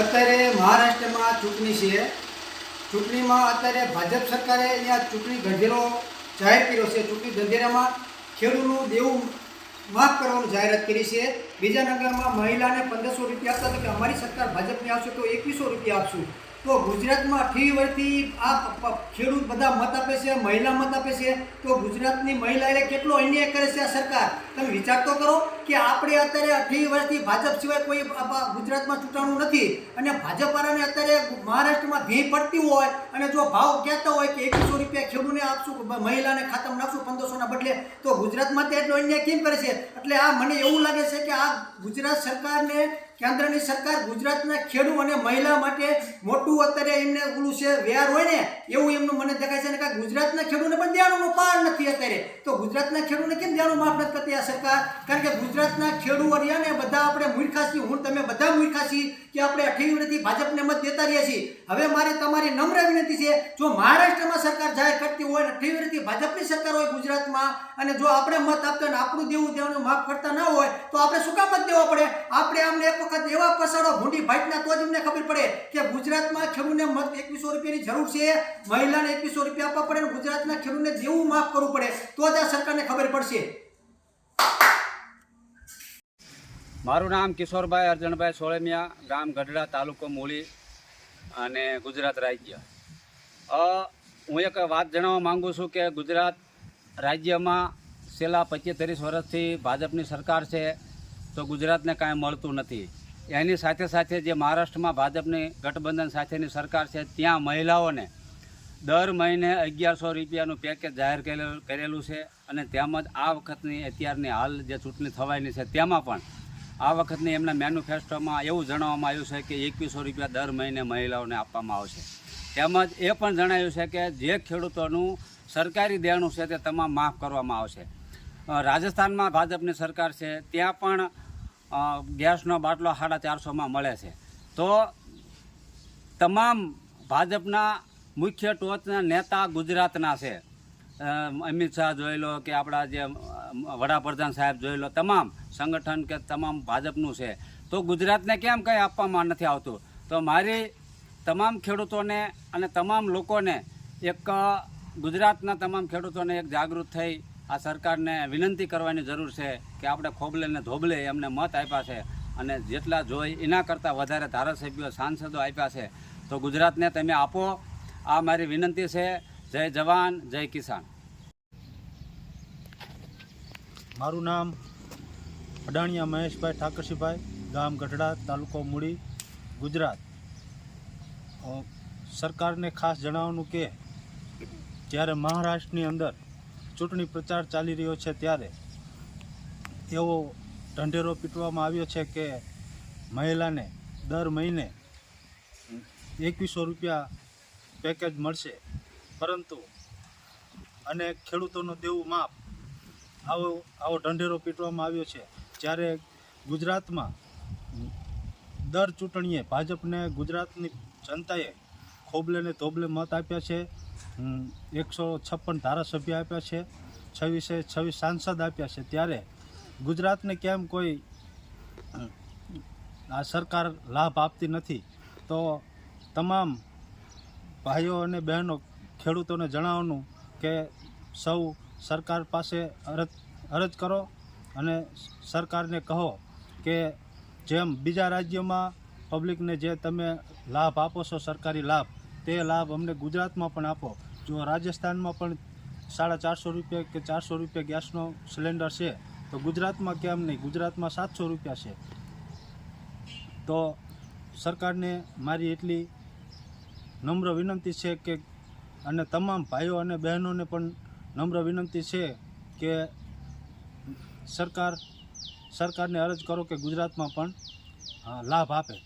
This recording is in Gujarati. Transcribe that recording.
અત્યારે મહારાષ્ટ્રમાં ચૂંટણી છે. ચૂંટણીમાં અત્યારે ભાજપ સરકારે અહીંયા ચૂંટણી ગંધેરો જાહેર કર્યો છે. ચૂંટણી ગંધેરામાં ખેડૂતનું દેવું માફ કરવાનું જાહેરાત કરી છે. બીજા નગરમાં મહિલાને પંદરસો રૂપિયા આપતા કે અમારી સરકાર ભાજપની આવશે તો એકવીસો રૂપિયા આપશું. તો ગુજરાતમાં ફી વર્ષથી આ ખેડૂત બધા મત આપે છે, મહિલા મત આપે છે, તો ગુજરાતની મહિલાએ કેટલો અન્યાય કરે છે આ સરકાર? તમે વિચાર તો કરો કે આપણે અત્યારે અઠી વર્ષથી ભાજપ સિવાય કોઈ ગુજરાતમાં ચૂંટાણું નથી. અને ભાજપવાળાને અત્યારે મહારાષ્ટ્રમાં ભી પડતી હોય અને જો ભાવ કહેતા હોય કે એકસો રૂપિયા ખેડૂતને આપશું મહિલાને ખાતામાં નાખશું પંદરસોના બદલે, તો ગુજરાતમાં તે એટલો અન્યાય કેમ કરે છે? એટલે આ મને એવું લાગે છે ગુજરાત સરકારને, કેન્દ્રની સરકાર ગુજરાતના ખેડૂત અને મહિલા માટે મોટું અત્યારે એમને ઓલું છે વ્યાર હોય ને, એવું એમનું મને દેખાય છે ને કે ગુજરાતના ખેડૂતને પણ દેવાનું પાર નથી અત્યારે. ગુજરાતના ખેડૂતને કેમ દેવાનું માફ નથી કરતી આ સરકાર? કારણ કે ગુજરાતના ખેડૂતો રહ્યા બધા આપણે મૂર્ખા છીએ હું તમે બધા મૂર્ખા છીએ કે આપણે અઠ્યાવીસ નથી ભાજપને મત દેતા રહ્યા છીએ. હવે મારે તમારી નમ્ર વિનંતી છે, જો મહારાષ્ટ્રમાં સરકાર જાહેર કરતી હોય ને નથી ભાજપની સરકાર હોય ગુજરાતમાં, અને જો આપણે મત આપતા ને આપણું દેવું દેવાનું માફ કરતા ના હોય, તો આપણે શું કામ મત દેવો પડે? આપણે આમને એક વખત એવા પસાડો ભૂંડી ભાઈટના, તો જ એમને ખબર પડે કે ગુજરાતમાં ખેડૂતને મત એકવીસો રૂપિયાની જરૂર છે, મહિલાને એકવીસો રૂપિયા આપવા પડે અને ગુજરાતના ખેડૂતને દેવું માફ કરવું પડે. તો જ આ સરકારને ખબર પડશે. મારું નામ કિશોરભાઈ અર્જણભાઈ સોળમિયા, ગામ ગઢડા તાલુકો મૂળી અને ગુજરાત રાજ્ય. હું એક વાત જણાવવા માગું છું કે ગુજરાત રાજ્યમાં છેલ્લા પચીસ ત્રીસ વર્ષથી ભાજપની સરકાર છે, તો ગુજરાતને કાંઈ મળતું નથી. એની સાથે સાથે જે મહારાષ્ટ્રમાં ભાજપની ગઠબંધન સાથેની સરકાર છે, ત્યાં મહિલાઓને દર મહિને અગિયારસો રૂપિયાનું પેકેજ જાહેર કરેલું છે અને તેમજ આ વખતની અત્યારની હાલ જે ચૂંટણી થવાની છે તેમાં પણ આ વખતની એમના મેન્યુફેસ્ટોમાં એવું જણાવવામાં આવ્યું છે કે એકવીસો રૂપિયા દર મહિને મહિલાઓને આપવામાં આવશે. તેમજ એ પણ જણાવ્યું છે કે જે ખેડૂતોનું સરકારી દેણું છે તે તમામ માફ કરવામાં આવશે. રાજસ્થાનમાં ભાજપની સરકાર છે ત્યાં પણ ગેસનો બાટલો સાડા ચારસોમાં મળે છે. તો તમામ ભાજપના મુખ્ય ટોચના નેતા ગુજરાતના છે. અમિત શાહ જોઈ લો કે આપણા જે વડાપ્રધાન સાહેબ જોઈ લો, તમામ સંગઠન કે તમામ ભાજપનું છે. તો ગુજરાતને કેમ કંઈ આપવામાં નથી આવતું? તો મારી તમામ ખેડૂતોને અને તમામ લોકોને એક ગુજરાતના તમામ ખેડૂતોને એક જાગૃત થઈ આ સરકારને વિનંતી કરવાની જરૂર છે કે આપણે ખોબલે ને ધોબલે એમને મત આપ્યા છે અને જેટલા જોઈ એના કરતાં વધારે ધારાસભ્યો, સાંસદો આપ્યા છે. તો ગુજરાતને તમે આપો આ મારી વિનંતી છે, જય જવાન, જય કિસાન. મારું નામ અડાણિયા મહેશભાઈ ઠાકરસિંહભાઈ, ગામ ગઢડા, તાલુકો મૂડી, ગુજરાત. સરકારને ખાસ જણાવવાનું કે, જ્યારે મહારાષ્ટ્રની અંદર ચૂંટણી પ્રચાર ચાલી રહ્યો છે ત્યારે એવો ઢંઢેરો પીટવામાં આવ્યો છે કે મહિલાને દર મહિને એકવીસો રૂપિયા પેકેજ મળશે. પરંતુ અને ખેડૂતોનું દેવું માપ આવો આવો ઢંઢેરો પીટવામાં આવ્યો છે. જ્યારે ગુજરાતમાં દર ચૂંટણીએ ભાજપને ગુજરાતની જનતાએ ખોબલે ને ધોબલે મત આપ્યા છે. એકસો છપ્પન ધારાસભ્ય આપ્યા છે. છવ્વીસે છવ્વીસ સાંસદ આપ્યા છે. ત્યારે ગુજરાતને કેમ કોઈ આ સરકાર લાભ આપતી નથી? તો તમામ ભાઈઓ અને બહેનો ખેડૂતોને જણાવવાનું કે સૌ સરકાર પાસે અરજ અરજ કરો અને સરકારને કહો કે જેમ બીજા રાજ્યોમાં પબ્લિકને જે તમે લાભ આપો છો, સરકારી લાભ, તે લાભ અમને ગુજરાતમાં પણ આપો. જો રાજસ્થાનમાં પણ સાડા ચારસો રૂપિયા કે ચારસો રૂપિયા ગેસનો સિલિન્ડર છે, તો ગુજરાતમાં કેમ નહીં? ગુજરાતમાં સાતસો રૂપિયા છે. તો સરકારને મારી એટલી નમ્ર વિનંતી છે કે અને તમામ ભાઈઓ અને બહેનોને પણ નમ્ર વિનંતી છે કે સરકાર, સરકારને અરજ કરો કે ગુજરાતમાં પણ લાભ આપે.